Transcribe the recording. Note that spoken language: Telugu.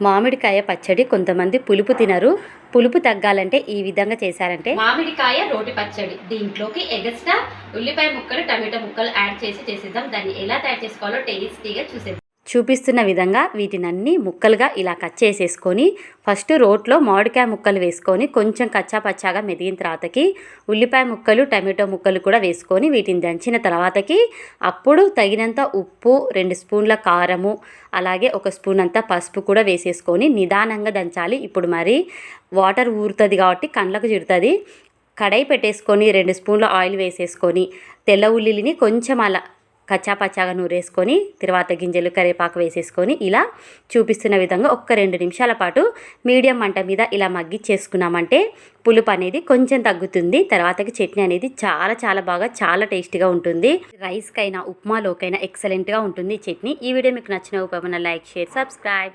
మామిడికాయ పచ్చడి కొంతమంది పులుపు తినరు. పులుపు తగ్గాలంటే ఈ విధంగా చేశారంటే మామిడికాయ రోటి పచ్చడి. దీంట్లోకి ఎగస్ట్రా ఉల్లిపాయ ముక్కలు టమాటో ముక్కలు యాడ్ చేసి చేసేద్దాం. దాన్ని ఎలా తయారు చేసుకోవాలో టేస్టీగా చూసేద్దాం. చూపిస్తున్న విధంగా వీటినన్నీ ముక్కలుగా ఇలా కట్ చేసేసుకొని ఫస్ట్ రోట్లో మామిడికాయ ముక్కలు వేసుకొని కొంచెం కచ్చాపచ్చాగా మెదిగిన తర్వాతకి ఉల్లిపాయ ముక్కలు టమాటో ముక్కలు కూడా వేసుకొని వీటిని దంచిన తర్వాతకి అప్పుడు తగినంత ఉప్పు రెండు స్పూన్ల కారము అలాగే ఒక స్పూన్ అంతా పసుపు కూడా వేసేసుకొని నిదానంగా దంచాలి. ఇప్పుడు మరి వాటర్ ఊరుతుంది కాబట్టి కండ్లకు చిరుతుంది. కడాయి పెట్టేసుకొని రెండు స్పూన్ల ఆయిల్ వేసేసుకొని తెల్ల ఉల్లిని కొంచెం అలా కచ్చా పచ్చాగా నూరేసుకొని తర్వాత గింజలు కరివేపాకు వేసేసుకొని ఇలా చూపిస్తున్న విధంగా ఒక్క రెండు నిమిషాల పాటు మీడియం మంట మీద ఇలా మగ్గి చేసుకున్నామంటే పులుపు అనేది కొంచెం తగ్గుతుంది. తర్వాతకి చట్నీ అనేది చాలా చాలా బాగా చాలా టేస్టీగా ఉంటుంది. రైస్కైనా ఉప్మాలోకైనా ఎక్సలెంట్గా ఉంటుంది చట్నీ. ఈ వీడియో మీకు నచ్చిన ఉపయోగం లైక్ షేర్ సబ్స్క్రైబ్.